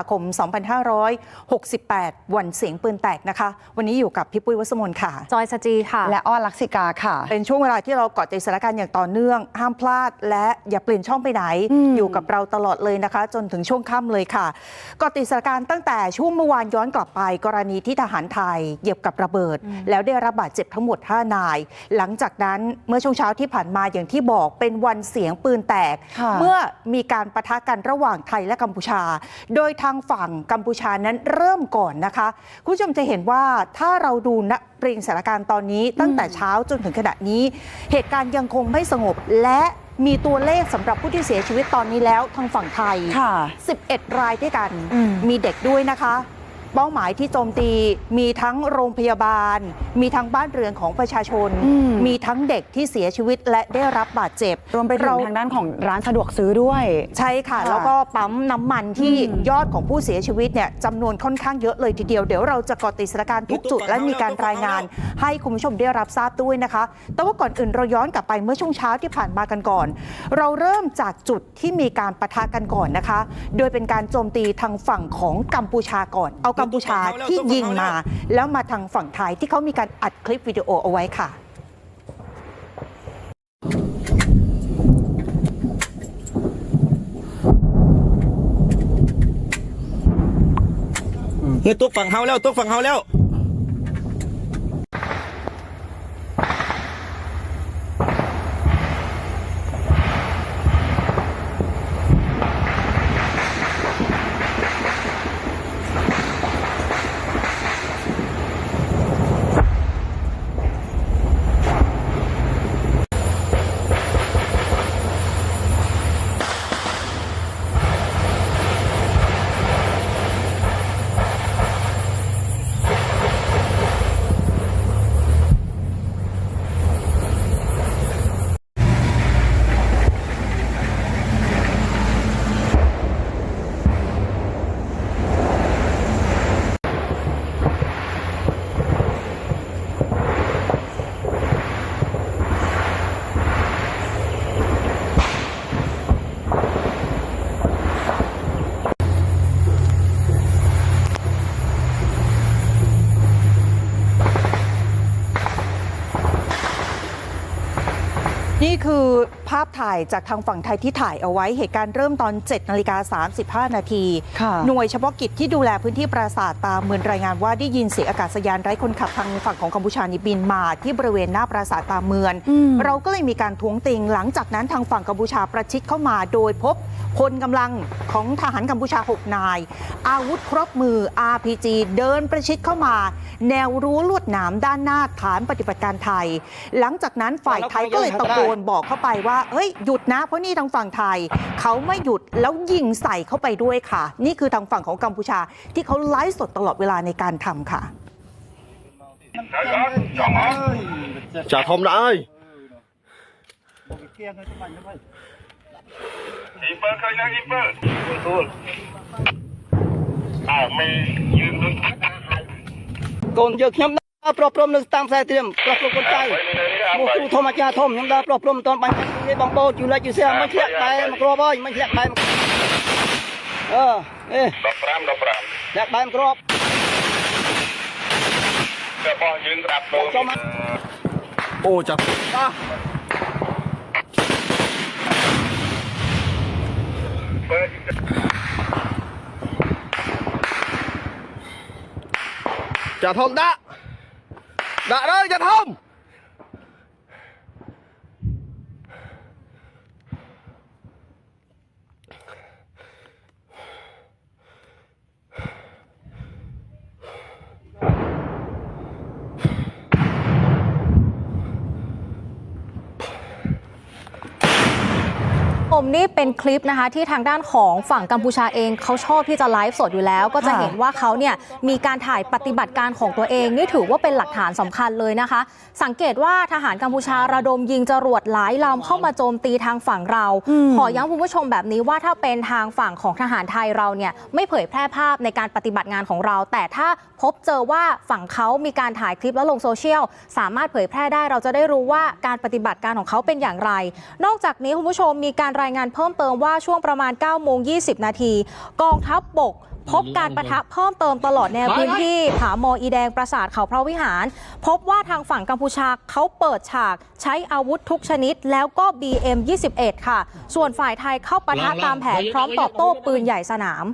าคม 2568 วันเสียงปืนแตกนะคะ วันนี้อยู่กับพี่ปุ้ยวัสมนค่ะ จอยสจีค่ะ และอ้อลักษิกาค่ะ เป็นช่วงเวลาที่เราเกาะติดสถานการณ์อย่างต่อเนื่อง ห้ามพลาด และอย่าเปลี่ยนช่องไปไหนอืมอยู่กับเราตลอดเลยนะคะ จนถึงช่วงค่ำเลยค่ะเกาะติดสถานการณ์ตั้งแต่ช่วงเมื่อวานย้อนกลับไป กรณีที่ทหารไทยเหยียบกับระเบิด แล้วได้รับบาดเจ็บทั้งหมด 5 นาย หลังจากนั้นเมื่อช่วงเช้าที่ผ่านมาอย่างที่บอกเป็นวันเสียงปืนแตกค่ะเมื่อมีการประทะกันระหว่างไทยและกัมพูชา โดยทางฝั่งกัมพูชานั้นเริ่มก่อนนะคะ คุณผู้ชมจะเห็นว่าถ้าเราดูณเรียงสถานการณ์ตอนนี้ ตั้งแต่เช้าจนถึงขณะนี้ เหตุการณ์ยังคงไม่สงบและมีตัวเลขสำหรับผู้ที่เสียชีวิตตอนนี้แล้วทางฝั่งไทยค่ะ11 รายด้วยกันอืมมีเด็กด้วยนะคะ เป้าหมายที่โจมตีมีทั้งโรงพยาบาล มีทั้งบ้านเรือนของประชาชนอืมมีทั้งเด็กที่เสียชีวิตและได้รับบาดเจ็บ รวมไปถึงเราทางด้านของร้านสะดวกซื้อด้วย ใช่ค่ะค่ะแล้วก็ปั๊มน้ำมันที่อืมยอดของผู้เสียชีวิตเนี่ยจำนวนค่อนข้างเยอะเลยทีเดียว เดี๋ยวเราจะเกาะติดสถานการณ์ทุกจุดและมีการรายงาน ให้คุณผู้ชมได้รับทราบด้วยนะคะ แต่ว่าก่อนอื่นเราย้อนกลับไปเมื่อช่วงเช้าที่ผ่านมากันก่อน เราเริ่มจากจุดที่มีการปะทะกันก่อนนะคะ โดยเป็นการโจมตีทางฝั่งของกัมพูชาก่อน เอากัมพูชาที่ยิงมา แล้วมาทางฝั่งไทยที่เขามีการอัดคลิปวิดีโอเอาไว้ค่ะเฮ้ยตุ๊กฝั่งเฮาแล้วตุ๊กฝั่งเฮาแล้ว นี่คือภาพ ถ่ายจากทางฝั่งไทยที่ถ่ายเอาไว้ เหตุการณ์เริ่มตอน7นาฬิกา35 นาทีค่ะหน่วยเฉพาะกิจที่ดูแลพื้นที่ปราสาทตามเมืองรายงานว่าได้ยินเสียงอากาศยานไร้คนขับทางฝั่งของกัมพูชานี่บินมาที่บริเวณหน้าปราสาทตามเมืองอืมเราก็เลยมีการท้วงติง หลังจากนั้นทางฝั่งกัมพูชาประชิดเข้ามาโดยพบคนกำลังของทหารกัมพูชา 6 นาย อาวุธครบมือ RPG เดินประชิดเข้ามา แนวรั้วลวดหนามด้านหน้าฐานปฏิบัติการไทย หลังจากนั้นฝ่ายไทยก็เลยตะโกนบอกเข้าไปว่าเฮ้ย้ยหยุดนะ เพราะนี่ทางฝั่งไทย เขาไม่หยุดแล้วยิงใส่เข้าไปด้วยค่ะ นี่คือทางฝั่งของกัมพูชาที่เขาไลฟ์สดตลอดเวลาในการทำค่ะจ่าทอมได้นะอีอ้าวไม่ยืนด้วนเยอะเข้ม ដល់ប្រុសព្រំនៅតាមខ្សែត្រៀមប្រុសព្រំកូនចៅមកគ្រូធម្មអាចារ្យធំខ្ញុំដល់ប្រុសព្រំមិនទាន់បាញ់នេះបងប្អូនជួយលេចជួយសែមិនធ្លាក់បែមកគ្រាប់អើយមិនធ្លាក់បែមកអឺអេ15 15ធ្លាក់បែមកគ្រាប់របស់យើងក្រាប់ចូលអូចាប់បាទបើចាធំដាក់าทอม ดะดะเลยจ่าทอมนี่เป็นคลิปนะคะที่ทางด้านของฝั่งกัมพูชาเองเขาชอบที่จะไลฟ์สดอยู่แล้ว ก็จะเห็นว่าเขาเนี่ยมีการถ่ายปฏิบัติการของตัวเอง นี่ถือว่าเป็นหลักฐานสำคัญเลยนะคะ สังเกตว่าทหารกัมพูชาระดมยิงจรวดหลายลำเข้ามาโจมตีทางฝั่งเราอขอย้ำคุณผู้ชมแบบนี้ว่าถ้าเป็นทางฝั่งของทหารไทยเราเนี่ยไม่เผยแพร่ภาพในการปฏิบัติงานของเรา แต่ถ้าพบเจอว่าฝั่งเขามีการถ่ายคลิปแล้วลงโซเชียลสามารถเผยแพร่ได้เราจะได้รู้ว่าการปฏิบัติการของเขาเป็นอย่างไร นอกจากนี้คุณผู้ชมมีการรายงานเพิ่มเติมว่าช่วงประมาณ9โมง20 นาทีกองทัพบบกพบการประทะเพิ่มเติมตลอดแนวพื้นที่ผาโมออีแดงปราสาทเขาพระวิหาร พบว่าทางฝั่งกัมพูชาเขาเปิดฉากใช้อาวุธทุกชนิด แล้วก็ BM 21 ค่ะ ส่วนฝ่ายไทยเข้าปะทะตามแผนพร้อมตอบโต้ปืนใหญ่สนาม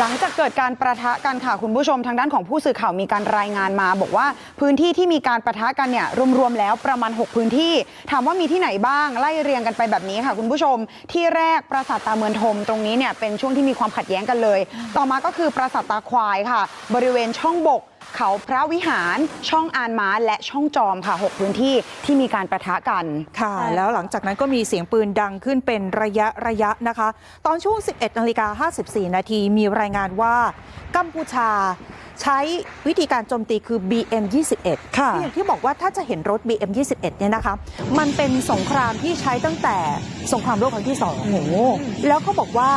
หลังจากเกิดการประทะกันค่ะคุณผู้ชมทางด้านของผู้สื่อข่าวมีการรายงานมา บอกว่าพื้นที่ที่มีการประทะกันเนี่ยรวมๆแล้วประมาณ 6 พื้นที่ ถามว่ามีที่ไหนบ้างไล่เรียงกันไปแบบนี้ค่ะ คุณผู้ชม ที่แรกปราสาทตาเมือนทมตรงนี้เนี่ยเป็นช่วงที่มีความขัดแย้งกันเลย ต่อมาก็คือปราสาทตาควายค่ะ บริเวณช่องบก เขาพระวิหารช่องอานม้าและช่องจอมค่ะ 6 พื้นที่ที่มีการประทะกัน ค่ะใช่แล้วหลังจากนั้นก็มีเสียงปืนดังขึ้นเป็นระยะระยะนะคะ ตอนช่วง 11นาฬิกา54 นาทีมีรายงานว่ากัมพูชา ใช้วิธีการโจมตีคือ BM 21ค่ะที่อย่างที่บอกว่าถ้าจะเห็นรถ BM 21เนี่ยนะคะ มันเป็นสงครามที่ใช้ตั้งแต่สงครามโลกครั้งที่สองโอ้โหแล้วก็บอกว่า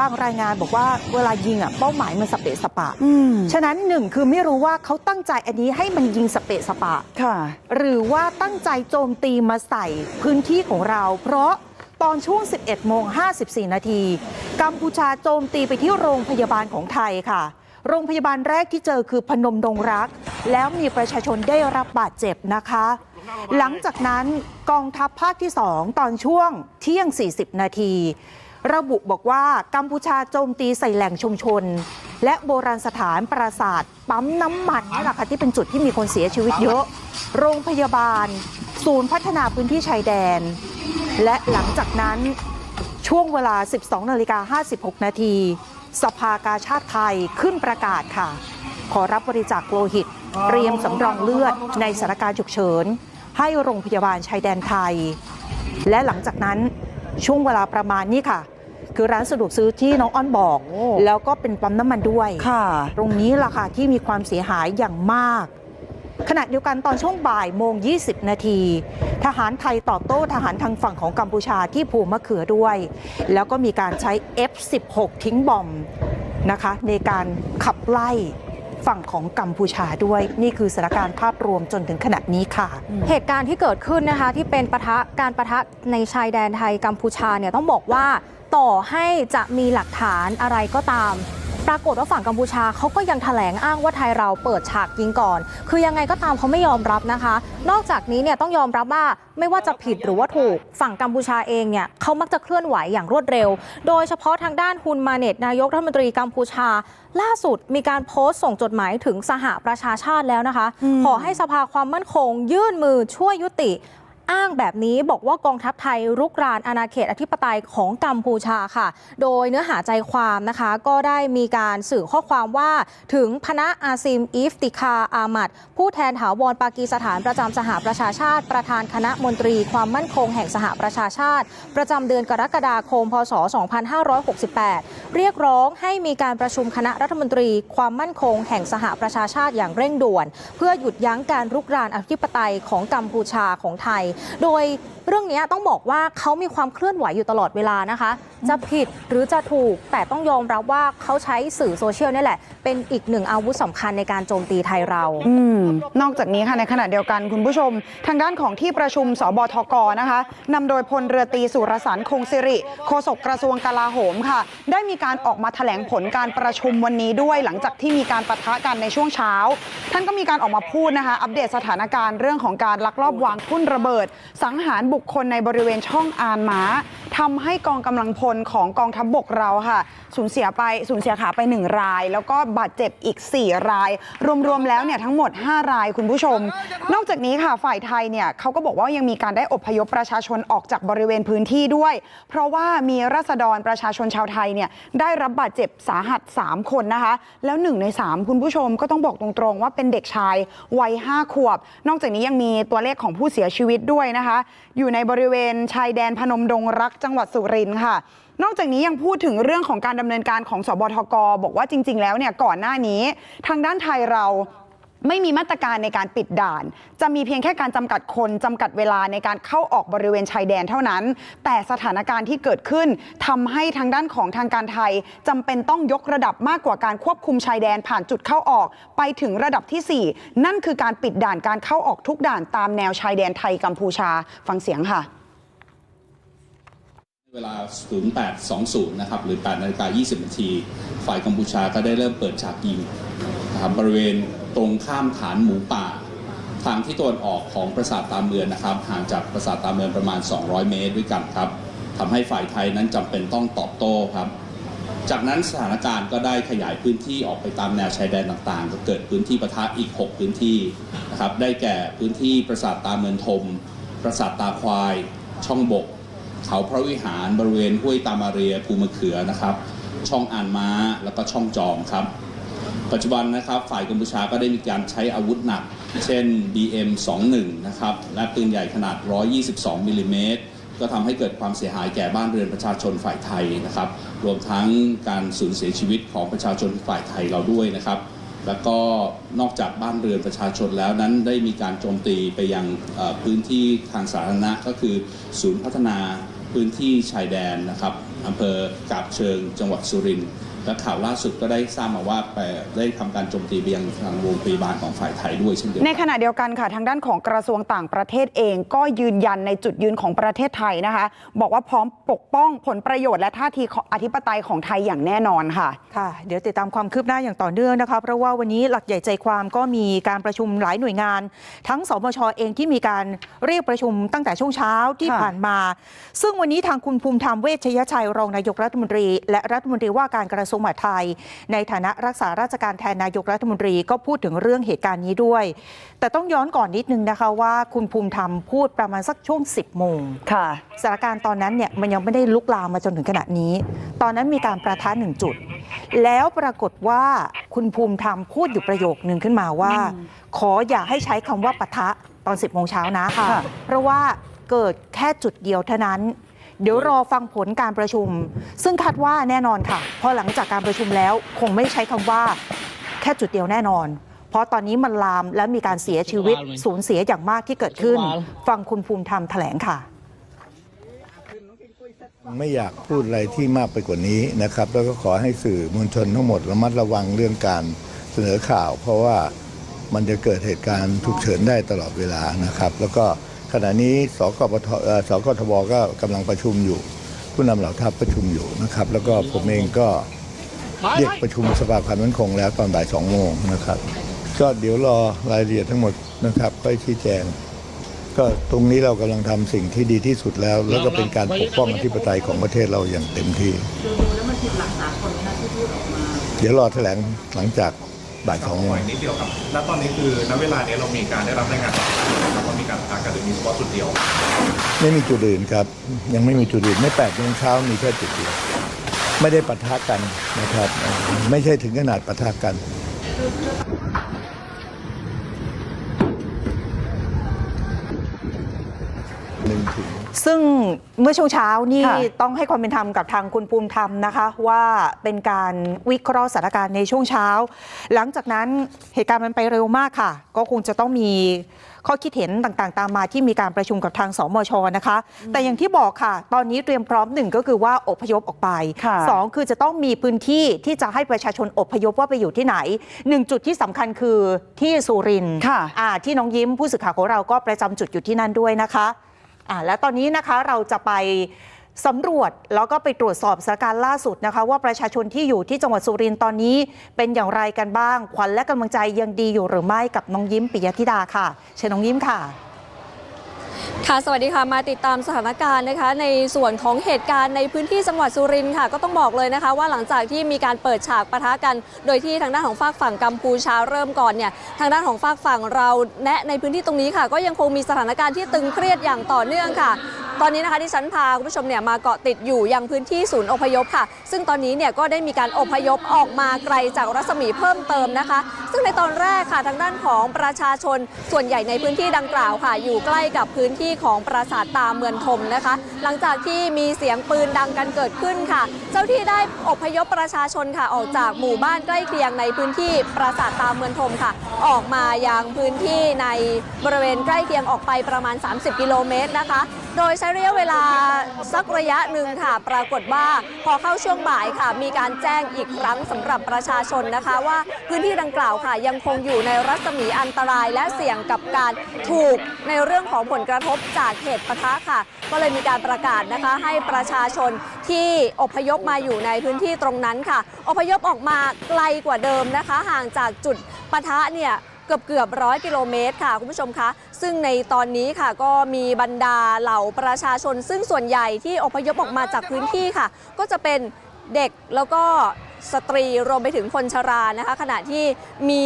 บางรายงานบอกว่าเวลายิงอะเป้าหมายมันสเปะสปะอืมฉะนั้นหนึ่งคือไม่รู้ว่าเขาตั้งใจอันนี้ให้มันยิงสเปะสปะค่ะ หรือว่าตั้งใจโจมตีมาใส่พื้นที่ของเรา เพราะตอนช่วง 11โมง54 นาที กัมพูชาโจมตีไปที่โรงพยาบาลของไทยค่ะ โรงพยาบาลแรกที่เจอคือพนมดงรัก แล้วมีประชาชนได้รับบาดเจ็บนะคะ หลังจากนั้นกองทัพภาคที่ 2 ตอนช่วงเที่ยง 40 นาที ระบุบอกว่ากัมพูชาโจมตีใส่แหล่งชุมชน และโบราณสถานปราสาทปั๊มน้ำมันนี่แหละค่ะที่เป็นจุดที่มีคนเสียชีวิตเยอะ โรงพยาบาล ศูนย์พัฒนาพื้นที่ชายแดน และหลังจากนั้นช่วงเวลา 12 นาฬิกา 56 นาที สภากาชาติไทยขึ้นประกาศค่ะ ขอรับบริจาคโลหิต เตรียมสำรองเลือดในสถานการณ์ฉุกเฉิน ให้โรงพยาบาลชายแดนไทย และหลังจากนั้นช่วงเวลาประมาณนี้ค่ะ คือร้านสะดวกซื้อที่น้องอ้อนบอกโอ้แล้วก็เป็นปั๊มน้ำมันด้วยค่ะตรงนี้ล่ะค่ะที่มีความเสียหายอย่างมาก ขณะเดียวกันตอนช่วงบ่ายโมง 20 นาที ทหารไทยตอบโต้ทหารทางฝั่งของกัมพูชาที่ภูมะเขือด้วย แล้วก็มีการใช้ F16 ทิ้งบอมนะคะในการขับไล่ฝั่งของกัมพูชาด้วยนี่คือสถานการณ์ภาพรวมจนถึงขณะนี้ค่ะ เหตุการณ์ที่เกิดขึ้นนะคะที่เป็นปะทะการปะทะในชายแดนไทยกัมพูชาเนี่ยต้องบอกว่าต่อให้จะมีหลักฐานอะไรก็ตาม ปรากฏว่าฝั่งกัมพูชาเขาก็ยังแถลงอ้างว่าไทยเราเปิดฉากยิงก่อน คือยังไงก็ตามเขาไม่ยอมรับนะคะ นอกจากนี้เนี่ยต้องยอมรับว่าไม่ว่าจะผิดหรือว่าถูกฝั่งกัมพูชาเองเนี่ยเขามักจะเคลื่อนไหวอย่างรวดเร็ว โดยเฉพาะทางด้านฮุนมาเน็ตนายกรัฐมนตรีกัมพูชา ล่าสุดมีการโพสต์ส่งจดหมายถึงสหประชาชาติแล้วนะคะ ขอให้สภาความมั่นคง ยื่นมือช่วยยุติ อ้างแบบนี้บอกว่ากองทัพไทยรุกรานอาณาเขตอธิปไตยของกัมพูชาค่ะ โดยเนื้อหาใจความนะคะก็ได้มีการสื่อข้อความว่าถึงพนะอาซิมอีฟติคาอามัดผู้แทนถาวรปากีสถานประจำสหประชาชาติ ประธานคณะมนตรีความมั่นคงแห่งสหประชาชาติ ประจำเดือนกรกฎาคม พศ 2568 เรียกร้องให้มีการประชุมคณะรัฐมนตรีความมั่นคงแห่งสหประชาชาติอย่างเร่งด่วน เพื่อหยุดยั้งการรุกรานอธิปไตยของกัมพูชาของไทยโดย เรื่องนี้ต้องบอกว่าเขามีความเคลื่อนไหวอยู่ตลอดเวลานะคะ จะผิดหรือจะถูกแต่ต้องยอมรับว่าเขาใช้สื่อโซเชียลนี่แหละ เป็นอีกหนึ่งอาวุธสำคัญในการโจมตีไทยเราอืนอกจากนี้ค่ะในขณะเดียวกันคุณผู้ชม ทางด้านของที่ประชุมสบทกนะคะนำโดยพลเรือตีสุรสันคงสิริโฆษกกระทรวงกลาโหมค่ะ ได้มีการออกมาแถลงผลการประชุมวันนี้ด้วย หลังจากที่มีการปะทะกันในช่วงเช้า ท่านก็มีการออกมาพูดนะคะ อัปเดตสถานการณ์เรื่องของการลักลอบวางทุ่นระเบิด สังหารบุคคลในบริเวณช่องอานม้า ทำให้กองกำลังพลของกองทัพบบกเราค่ะสูญเสียไปสูญเสียขาไป 1 ราย แล้วก็บาดเจ็บอีก 4 ราย รวมๆแล้วเนี่ยทั้งหมด 5 รายคุณผู้ชม นอกจากนี้ค่ะฝ่ายไทยเนี่ยเขาก็บอกว่ายังมีการได้อพยพประชาชนออกจากบริเวณพื้นที่ด้วย เพราะว่ามีราษฎรประชาชนชาวไทยเนี่ยได้รับบาดเจ็บสาหัส 3 คนนะคะ แล้ว 1 ใน 3 คุณผู้ชมก็ต้องบอกตรงๆ ว่าเป็นเด็กชายวัย5ขวบ นอกจากนี้ยังมีตัวเลขของผู้เสียชีวิตด้วยนะคะ อยู่ในบริเวณชายแดนพนมดงรักจังังหวัดสุรินทร์ค่ะ นอกจากนี้ยังพูดถึงเรื่องของการดำเนินการของสบทก บอกว่าจริง ๆ แล้วเนี่ยก่อนหน้านี้ทางด้านไทยเราไม่มีมาตรการในการปิดด่าน จะมีเพียงแค่การจำกัดคนจำกัดเวลาในการเข้าออกบริเวณชายแดนเท่านั้น แต่สถานการณ์ที่เกิดขึ้นทำให้ทางด้านของทางการไทยจำเป็นต้องยกระดับมากกว่าการควบคุมชายแดนผ่านจุดเข้าออก ไปถึงระดับที่ 4 นั่นคือการปิดด่านการเข้าออกทุกด่านตามแนวชายแดนไทยกัมพูชาฟังเสียงค่ะ เวลา 0820 นะครับ หรือ8นาฬิกา20 นาที ฝ่ายกัมพูชาก็ได้เริ่มเปิดฉากยิงนะครับบริเวณตรงข้ามฐานหมูป่า ทางที่ตะวันออกของปราสาทตาเมืองนะครับ ห่างจากปราสาทตาเมืองประมาณ 200 เมตรด้วยกันครับทำให้ฝ่ายไทยนั้นจำเป็นต้องตอบโต้ครับ จากนั้นสถานการณ์ก็ได้ขยายพื้นที่ออกไปตามแนวชายแดนต่างๆ ก็เกิดพื้นที่ปะทะอีก 6 พื้นที่นะครับ ได้แก่พื้นที่ปราสาทตาเมืองทม ปราสาทตาควาย ช่องบก เขาพระวิหารบริเวณห้วยตามาเรียภูมะเขือนะครับ ช่องอ่านม้าแล้วก็ช่องจอมครับ ปัจจุบันนะครับฝ่ายกัมพูชาก็ได้มีการใช้อาวุธหนัก เช่น BM 21 นะครับและปืนใหญ่ขนาด 122มิลลิเมตรก็ทำให้เกิดความเสียหายแก่บ้านเรือนประชาชนฝ่ายไทยนะครับ รวมทั้งการสูญเสียชีวิตของประชาชนฝ่ายไทยเราด้วยนะครับ แล้วก็นอกจากบ้านเรือนประชาชนแล้วนั้นได้มีการโจมตีไปยังพื้นที่ทางสาธารณะก็คือ ศูนย์พัฒนาพื้นที่ชายแดนนะครับอำเภอกาบเชิงจังหวัดสุรินทร์ และข่าวล่าสุดก็ได้ทราบมาว่าไปได้ทำการโจมตีไปยังทางโรงพยาบาลของฝ่ายไทยด้วยเช่นเดียวในกันขณะเดียวกันค่ะทางด้านของกระทรวงต่างประเทศเอง ก็ยืนยันในจุดยืนของประเทศไทยนะคะ บอกว่าพร้อมปกป้องผลประโยชน์และท่าทีของอธิปไตยของไทยอย่างแน่นอนค่ะค่ะ เดี๋ยวติดตามความคืบหน้าอย่างต่อเนื่องนะคะเพราะว่าวันนี้หลักใหญ่ใจความก็มีการประชุมหลายหน่วยงาน ทั้งสมชเองที่มีการเรียกประชุมตั้งแต่ช่วงเช้าที่ค่ะผ่านมา ซึ่งวันนี้ทางคุณภูมิธรรมเวชยชัยรองนายกรัฐมนตรี และรัฐมนตรีว่าการกระทรวงมหาดไทย ในฐานะรักษาราชการแทนนายกรัฐมนตรีก็พูดถึงเรื่องเหตุการณ์นี้ด้วย แต่ต้องย้อนก่อนนิดนึงนะคะว่าคุณภูมิธรรมพูดประมาณสักช่วง 10โมงค่ะสถานการณ์ตอนนั้นเนี่ยมันยังไม่ได้ลุกลามมาจนถึงขณะนี้ ตอนนั้นมีการประทะหนึ่งจุด แล้วปรากฏว่าคุณภูมิธรรมพูดอยู่ประโยคนึงขึ้นมาว่า ขออย่าให้ใช้คำว่าปะทะตอน 10โมงเช้านะค่ะเพราะว่าเกิดแค่จุดเดียวเท่านั้น เดี๋ยวรอฟังผลการประชุม ซึ่งคาดว่าแน่นอนค่ะ พอหลังจากการประชุมแล้วคงไม่ใช้คำว่า แค่จุดเดียวแน่นอน เพราะตอนนี้มันลามและมีการเสียชีวิตสูญเสียอย่างมากที่เกิดขึ้น ฟังคุณภูมิธรรมแถลงค่ะ ไม่อยากพูดอะไรที่มากไปกว่านี้นะครับ แล้วก็ขอให้สื่อมวลชนทั้งหมดระมัดระวังเรื่องการเสนอข่าว เพราะว่ามันจะเกิดเหตุการณ์ฉุกเฉินได้ตลอดเวลานะครับ แล้วก็ ขณะนี้สกปทเอ่อสกทบก็กำลังประชุมอยู่ ผู้นำเหล่าทัพประชุมอยู่นะครับ แล้วก็ผมเองก็เรียกประชุมสภาความมั่นคงแล้วตอนบ่ายสองโมงนะครับ ก็เดี๋ยวรอรายละเอียดทั้งหมดนะครับค่อยชี้แจง ก็ตรงนี้เรากำลังทำสิ่งที่ดีที่สุดแล้ว แล้วก็เป็นการปกป้องอธิปไตยของประเทศเราอย่างเต็มที่ เดี๋ยวรอแถลงหลังจาก บ่ายสองโมงนิดเดียวครับ แล้วตอนนี้คือณเวลานี้เรามีการได้รับรายงานนะครับว่ามีการพากันหรือมีเฉพาะจุดเดียว ไม่มีจุดอื่นครับ ยังไม่มีจุดอื่นไม่แปดโมงเช้ามีแค่จุดเดียว ไม่ได้ปะทะกันนะครับเอ่อไม่ใช่ถึงขนาดปะทะกันหนึ่งถึง ซึ่งเมื่อช่วงเช้านี่ค่ะต้องให้ความเป็นธรรมกับทางคุณภูมิธรรมนะคะ ว่าเป็นการวิเคราะห์สถานการณ์ในช่วงเช้า หลังจากนั้นเหตุการณ์มันไปเร็วมากค่ะ ก็คงจะต้องมีข้อคิดเห็นต่างๆ ตามมาที่มีการประชุมกับทางสมชนะคะ แต่อย่างที่บอกค่ะ ตอนนี้เตรียมพร้อมหนึ่งก็คือว่าอพยพออกไปค่ะสองคือจะต้องมีพื้นที่ที่จะให้ประชาชนอพยพว่าไปอยู่ที่ไหนหนึ่งจุดที่สำคัญคือที่สุรินทร์ค่ะอ่าที่น้องยิ้มผู้สื่อข่าวของเราก็ประจำจุดอยู่ที่นั่นด้วยนะคะ อ่าและตอนนี้นะคะเราจะไปสำรวจแล้วก็ไปตรวจสอบสถานการณ์ล่าสุดนะคะ ว่าประชาชนที่อยู่ที่จังหวัดสุรินทร์ตอนนี้เป็นอย่างไรกันบ้าง ขวัญและกำลังใจยังดีอยู่หรือไม่กับน้องยิ้มปิยธิดาค่ะ เชิญน้องยิ้มค่ะ ค่ะสวัสดีค่ะมาติดตามสถานการณ์นะคะ ในส่วนของเหตุการณ์ในพื้นที่จังหวัดสุรินทร์ค่ะ ก็ต้องบอกเลยนะคะ ว่าหลังจากที่มีการเปิดฉากปะทะกัน โดยที่ทางด้านของฝากฝั่งกัมพูชาเริ่มก่อนเนี่ยทางด้านของฝากฝั่งเราแนะในพื้นที่ตรงนี้ค่ะ ก็ยังคงมีสถานการณ์ที่ตึงเครียดอย่างต่อเนื่องค่ะ ตอนนี้นะคะที่ฉันพาคุณผู้ชมเนี่ยมาเกาะติดอยู่ยังพื้นที่ศูนย์อพยพค่ะ ซึ่งตอนนี้เนี่ยก็ได้มีการอพยพออกมาไกลจากรัศมีเพิ่มเติมนะคะ ซึ่งในตอนแรกค่ะทางด้านของประชาชนส่วนใหญ่ในพื้นที่ดังกล่าวค่ะ อยู่ใกล้กับพื้นที่ของปราสาทตาเมืองทมนะคะ หลังจากที่มีเสียงปืนดังกันเกิดขึ้นค่ะ เจ้าที่ได้อพยพประชาชนค่ะออกจากหมู่บ้านใกล้เคียงในพื้นที่ปราสาทตาเมืองทมค่ะ ออกมายังพื้นที่ในบริเวณใกล้เคียงออกไปประมาณ 30 กิโลเมตรนะคะ โดยใช้ระยะเวลาสักระยะหนึ่งค่ะ ปรากฏว่าพอเข้าช่วงบ่ายค่ะ มีการแจ้งอีกครั้งสำหรับประชาชนนะคะ ว่าพื้นที่ดังกล่าวค่ะ ยังคงอยู่ในรัศมีอันตรายและเสี่ยงกับการถูกในเรื่องของผลกระทบจากเหตุปะทะค่ะ ก็เลยมีการประกาศนะคะ ให้ประชาชนที่อพยพมาอยู่ในพื้นที่ตรงนั้นค่ะ อพยพออกมาไกลกว่าเดิมนะคะ ห่างจากจุดปะทะเนี่ย เกือบเกือบร้อยกิโลเมตรค่ะคุณผู้ชมคะ ซึ่งในตอนนี้ค่ะก็มีบรรดาเหล่าประชาชน ซึ่งส่วนใหญ่ที่อพยพออกมาจากพื้นที่ค่ะ ก็จะเป็นเด็กแล้วก็สตรีรวมไปถึงคนชรานะคะ ขณะที่มี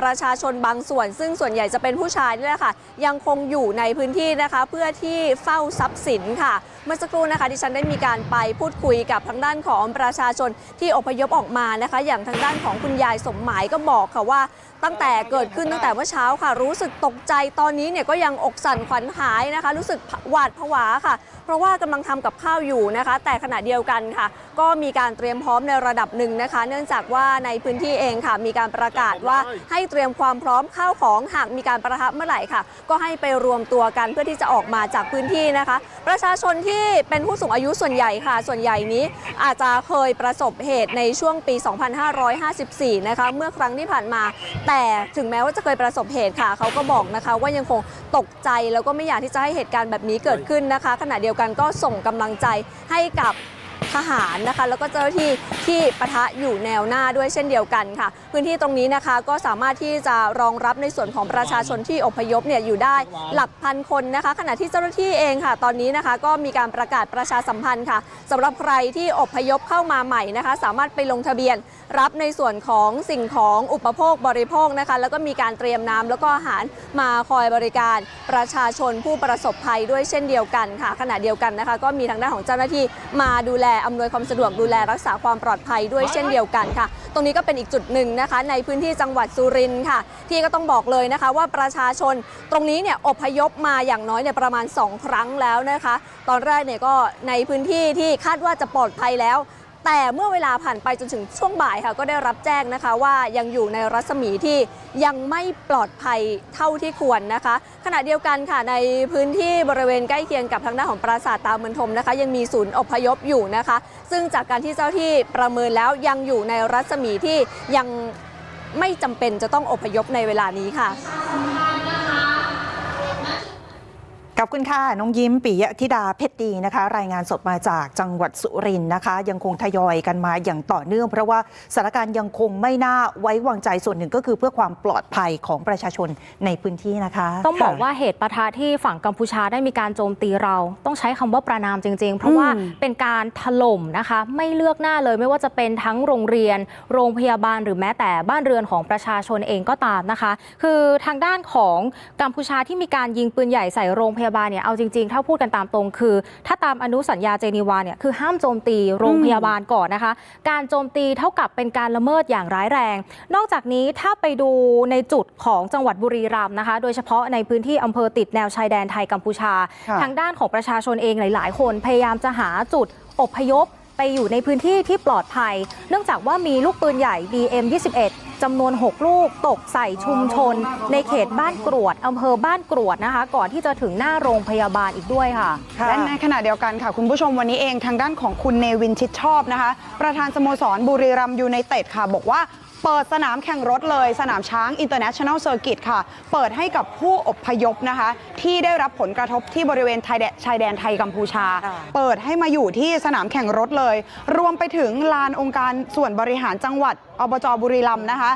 ประชาชนบางส่วน ซึ่งส่วนใหญ่จะเป็นผู้ชายนี่แหละค่ะ ยังคงอยู่ในพื้นที่นะคะ เพื่อที่เฝ้าทรัพย์สินค่ะ เมื่อสักครู่นะคะดิฉันได้มีการไปพูดคุยกับทางด้านของประชาชนที่อพยพออกมานะคะ อย่างทางด้านของคุณยายสมหมายก็บอกค่ะว่า ตั้งแต่เกิดขึ้นตั้งแต่เมื่อเช้าค่ะ รู้สึกตกใจตอนนี้เนี่ยก็ยังอกสั่นขวัญหายนะคะ รู้สึกหวาดผวาค่ะ เพราะว่ากำลังทำกับข้าวอยู่นะคะ แต่ขณะเดียวกันค่ะ ก็มีการเตรียมพร้อมในระดับหนึ่งนะคะ เนื่องจากว่าในพื้นที่เองค่ะ มีการประกาศว่าให้เตรียมความพร้อมข้าวของหากมีการประทับเมื่อไหร่ค่ะ ก็ให้ไปรวมตัวกันเพื่อที่จะออกมาจากพื้นที่นะคะ ประชาชนที่เป็นผู้สูงอายุส่วนใหญ่ค่ะ ส่วนใหญ่นี้อาจจะเคยประสบเหตุในช่วงปี 2554 นะคะ เมื่อครั้งที่ผ่านมาแต่ถึงแม้ว่าจะเคยประสบเหตุค่ะ เขาก็บอกนะคะ ว่ายังคงตกใจแล้วก็ไม่อยากที่จะให้เหตุการณ์แบบนี้เกิดขึ้นนะคะ ขณะเดียวกันก็ส่งกำลังใจให้กับ ทหารนะคะ แล้วก็เจ้าหน้าที่ที่ปะทะอยู่แนวหน้าด้วยเช่นเดียวกันค่ะ พื้นที่ตรงนี้นะคะก็สามารถที่จะรองรับในส่วนของประชาชนที่อพยพเนี่ยอยู่ได้หลักพันคนนะคะ ขณะที่เจ้าหน้าที่เองค่ะ ตอนนี้นะคะก็มีการประกาศประชาสัมพันธ์ค่ะสำหรับใครที่อพยพเข้ามาใหม่นะคะ สามารถไปลงทะเบียนรับในส่วนของสิ่งของอุปโภคบริโภคนะคะ แล้วก็มีการเตรียมน้ำแล้วก็อาหารมาคอยบริการประชาชนผู้ประสบภัยด้วยเช่นเดียวกันค่ะ ขณะเดียวกันนะคะ ก็มีทางด้านของเจ้าหน้าที่มาดูแลอำนวยความสะดวกดูแลรักษาความปลอดภัยด้วยเช่นเดียวกันค่ะ ตรงนี้ก็เป็นอีกจุดหนึ่งนะคะ ในพื้นที่จังหวัดสุรินทร์ค่ะ ที่ก็ต้องบอกเลยนะคะว่าประชาชนตรงนี้เนี่ยอพยพมาอย่างน้อยเนี่ยประมาณ 2 ครั้งแล้วนะคะ ตอนแรกเนี่ยก็ในพื้นที่ที่คาดว่าจะปลอดภัยแล้ว แต่เมื่อเวลาผ่านไปจนถึงช่วงบ่ายค่ะ ก็ได้รับแจ้งนะคะว่ายังอยู่ในรัศมีที่ยังไม่ปลอดภัยเท่าที่ควรนะคะ ขณะเดียวกันค่ะในพื้นที่บริเวณใกล้เคียงกับทางด้านของปราสาทตาเมืองทมนะคะ ยังมีศูนย์อพยพอยู่นะคะ ซึ่งจากการที่เจ้าที่ประเมินแล้วยังอยู่ในรัศมีที่ยังไม่จำเป็นจะต้องอพยพในเวลานี้ค่ะ ขอบคุณค่ะ น้องยิ้มปิยะธิดาเพชรดีนะคะ รายงานสดมาจากจังหวัดสุรินทร์นะคะ ยังคงทยอยกันมาอย่างต่อเนื่องเพราะว่าสถานการณ์ยังคงไม่น่าไว้วางใจส่วนหนึ่งก็คือเพื่อความปลอดภัยของประชาชนในพื้นที่นะคะ ต้องบอกว่าเหตุปะทะที่ฝั่งกัมพูชาได้มีการโจมตีเรา ต้องใช้คำว่าประนามจริง ๆ เพราะว่าเป็นการถล่มนะคะ ไม่เลือกหน้าเลยไม่ว่าจะเป็นทั้งโรงเรียน โรงพยาบาลหรือแม้แต่บ้านเรือนของประชาชนเองก็ตามนะคะ คือทางด้านของกัมพูชาที่มีการยิงปืนใหญ่ใส่โรงพยาบาลเนี่ยเอาจริงๆ ถ้าพูดกันตามตรงคือ ถ้าตามอนุสัญญาเจนีวาเนี่ยคือห้ามโจมตีโรงพยาบาลก่อนนะคะ การโจมตีเท่ากับเป็นการละเมิดอย่างร้ายแรง นอกจากนี้ถ้าไปดูในจุดของจังหวัดบุรีรัมย์นะคะ โดยเฉพาะในพื้นที่อำเภอติดแนวชายแดนไทยกัมพูชาค่ะทางด้านของประชาชนเองหลาย ๆ คนพยายามจะหาจุดอพยพ ไปอยู่ในพื้นที่ที่ปลอดภัย เนื่องจากว่ามีลูกปืนใหญ่ BM21 จำนวน 6 ลูกตกใส่ชุมชน ในเขตบ้านกรวดอำเภอบ้านกรวดนะคะ ก่อนที่จะถึงหน้าโรงพยาบาลอีกด้วยค่ะ และในขณะเดียวกันค่ะ คุณผู้ชมวันนี้เองทางด้านของคุณเนวินชิดชอบนะคะ ประธานสโมสรบุรีรัมยูไนเต็ดค่ะ บอกว่า เปิดสนามแข่งรถเลย สนามช้าง International Circuit ค่ะ เปิดให้กับผู้อพยพนะคะ ที่ได้รับผลกระทบที่บริเวณไทยแดนชายแดนไทยกัมพูชาค่ะเปิดให้มาอยู่ที่สนามแข่งรถเลย รวมไปถึงลานองค์การส่วนบริหารจังหวัดอบจบุรีรัมย์นะคะ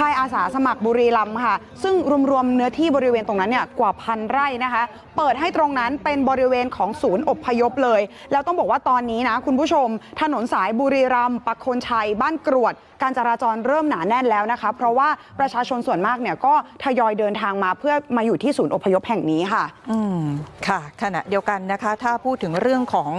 ค่ายอาสาสมัครบุรีรัมย์ค่ะ ซึ่งรวมๆเนื้อที่บริเวณตรงนั้นเนี่ยกว่าพันไร่นะคะ เปิดให้ตรงนั้นเป็นบริเวณของศูนย์อบพยพเลย แล้วต้องบอกว่าตอนนี้นะคุณผู้ชม ถนนสายบุรีรัมย์ปักคนชัย บ้านกรวด การจราจรเริ่มหนาแน่นแล้วนะคะ เพราะว่าประชาชนส่วนมากเนี่ยก็ทยอยเดินทางมาเพื่อมาอยู่ที่ศูนย์อพยพแห่งนี้ค่ะ อืมค่ะขณะเดียวกันนะคะ ถ้าพูดถึงเรื่องของ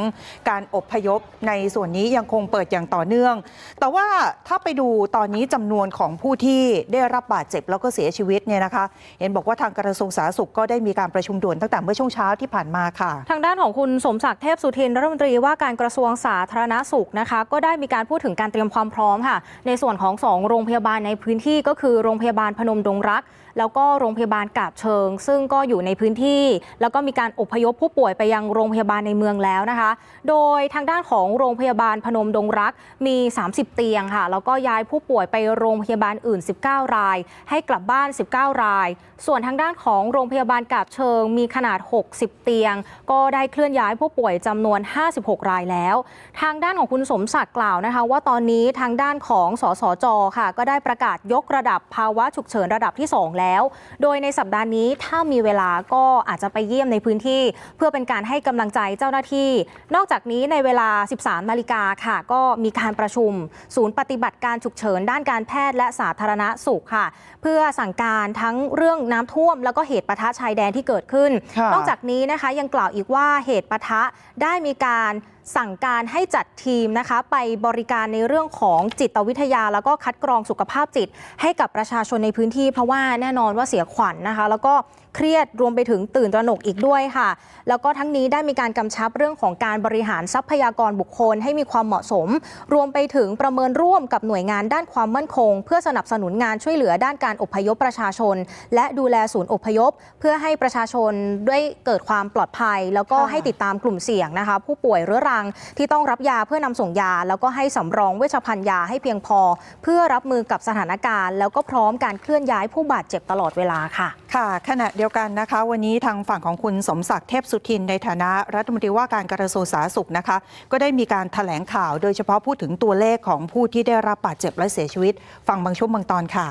การอบพยพในส่วนนี้ยังคงเปิดอย่างต่อเนื่อง แต่ว่าถ้าไปดูตอนนี้จำนวนของผู้ที่ได้รับบาดเจ็บแล้วก็เสียชีวิตเนี่ยนะคะ เห็นบอกว่าทางกระทรวงสาธารณสุขก็ได้มีการประชุมด่วนตั้งแต่เมื่อช่วงเช้าที่ผ่านมาค่ะ ทางด้านของคุณสมศักดิ์เทพสุทินรัฐมนตรีว่าการกระทรวงสาธารณสุขนะคะ ก็ได้มีการพูดถึงการเตรียมความพร้อมค่ะ ในส่วนของสองโรงพยาบาลในพื้นที่ก็คือโรงพยาบาลพนมดงรัก แล้วก็โรงพยาบาลกาบเชิง ซึ่งก็อยู่ในพื้นที่ แล้วก็มีการอพยพผู้ป่วยไปยังโรงพยาบาลในเมืองแล้วนะคะ โดยทางด้านของโรงพยาบาลพนมดงรักมี 30 เตียงค่ะ แล้วก็ย้ายผู้ป่วยไปโรงพยาบาลอื่น 19 ราย ให้กลับบ้าน 19 ราย ส่วนทางด้านของโรงพยาบาลกาบเชิง มีขนาด 60 เตียง ก็ได้เคลื่อนย้ายผู้ป่วยจำนวน 56 รายแล้ว ทางด้านของคุณสมศักดิ์กล่าวนะคะ ว่าตอนนี้ทางด้านของสสจค่ะ ก็ได้ประกาศยกระดับภาวะฉุกเฉินระดับที่ 2แล้ว โดยในสัปดาห์นี้ถ้ามีเวลาก็อาจจะไปเยี่ยมในพื้นที่ เพื่อเป็นการให้กำลังใจเจ้าหน้าที่ นอกจากนี้ในเวลา 13 นาฬิกาค่ะ ก็มีการประชุม ศูนย์ปฏิบัติการฉุกเฉินด้านการแพทย์และสาธารณสุขค่ะ เพื่อสั่งการทั้งเรื่องน้ำท่วม แล้วก็เหตุปะทะชายแดนที่เกิดขึ้นค่ะนอกจากนี้นะคะยังกล่าวอีกว่าเหตุปะทะได้มีการสั่งการให้จัดทีมนะคะ ไปบริการในเรื่องของจิตวิทยา แล้วก็คัดกรองสุขภาพจิต ให้กับประชาชนในพื้นที่ เพราะว่าแน่นอนว่าเสียขวัญนะคะ แล้วก็ เครียดรวมไปถึงตื่นตระหนกอีกด้วยค่ะ แล้วก็ทั้งนี้ได้มีการกำชับเรื่องของการบริหารทรัพยากรบุคคลให้มีความเหมาะสม รวมไปถึงประเมินร่วมกับหน่วยงานด้านความมั่นคง เพื่อสนับสนุนงานช่วยเหลือด้านการอพยพประชาชน และดูแลศูนย์อพยพ เพื่อให้ประชาชนได้เกิดความปลอดภัย แล้วก็ให้ติดตามกลุ่มเสี่ยงนะคะ ผู้ป่วยเรื้อรังที่ต้องรับยาเพื่อนำส่งยา แล้วก็ให้สำรองเวชภัณฑ์ยาให้เพียงพอ เพื่อรับมือกับสถานการณ์ แล้วก็พร้อมการเคลื่อนย้ายผู้บาดเจ็บตลอดเวลาค่ะ ค่ะขณะเดียวกันนะคะ วันนี้ทางฝั่งของคุณสมศักดิ์เทพสุทินในฐานะรัฐมนตรีว่าการกระทรวงสาธารณสุขนะคะ ก็ได้มีการถแถลงข่าว โดยเฉพาะพูดถึงตัวเลขของผู้ที่ได้รับบาดเจ็บและเสียชีวิต ฟังบางช่วงบางตอนค่ะ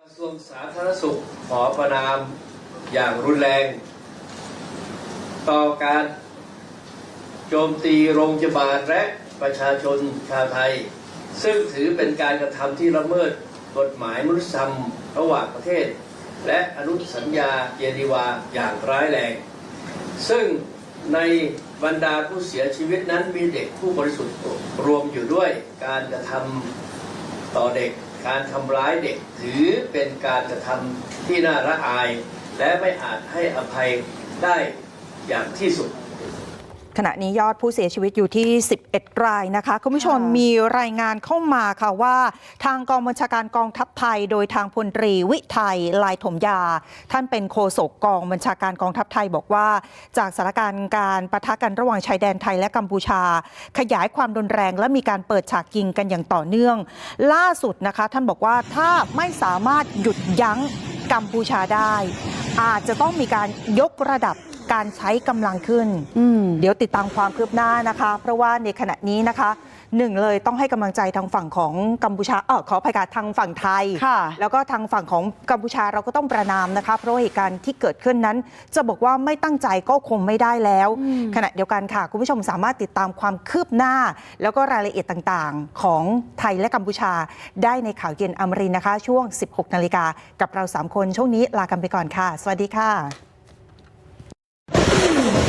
กระทรวงสาธารณสุขขอประนามอย่างรุนแรง ต่อการโจมตีโรงพยาบาลและประชาชนชาวไทย ซึ่งถือเป็นการกระทำที่ละเมิดกฎหมายมนุษยธรรมระหว่างประเทศ และอนุสัญญาเยนีวาอย่างร้ายแรง ซึ่งในบรรดาผู้เสียชีวิตนั้นมีเด็กผู้บริสุทธิ์รวมอยู่ด้วยการกระทำต่อเด็ก การทำร้ายเด็กถือเป็นการกระทำที่น่าระอาย และไม่อาจให้อภัยได้อย่างที่สุด ขณะนี้ยอดผู้เสียชีวิตอยู่ที่ 11 รายนะคะคุณผู้ชมค่ะมีรายงานเข้ามาค่ะว่า ทางกองบัญชาการกองทัพไทย โดยทางพลตรีวิไทยลายถมยา ท่านเป็นโฆษกกองบัญชาการกองทัพไทยบอกว่า จากสถานการณ์การปะทะกันระหว่างชายแดนไทยและกัมพูชา ขยายความรุนแรงและมีการเปิดฉากยิงกันอย่างต่อเนื่อง ล่าสุดนะคะ ท่านบอกว่าถ้าไม่สามารถหยุดยั้งกัมพูชาได้ อาจจะต้องมีการยกระดับ การใช้กำลังขึ้นอืมเดี๋ยวติดตามความคืบหน้านะคะ เพราะว่าในขณะนี้นะคะหนึ่งเลยต้องให้กำลังใจทางฝั่งของกัมพูชาเออขออภัยค่ะทางฝั่งไทยค่ะแล้วก็ทางฝั่งของกัมพูชาเราก็ต้องประนามนะคะ เพราะว่าเหตุการณ์ที่เกิดขึ้นนั้น จะบอกว่าไม่ตั้งใจก็คงไม่ได้แล้ว ขณะเดียวกันค่ะ คุณผู้ชมสามารถติดตามความคืบหน้า แล้วก็รายละเอียดต่างๆ ของไทยและกัมพูชา ได้ในข่าวเย็นอมรินทร์นะคะ ช่วง 16 นาฬิกากับเรา 3 คนช่วงนี้ลากันไปก่อนค่ะ สวัสดีค่ะ Thank you.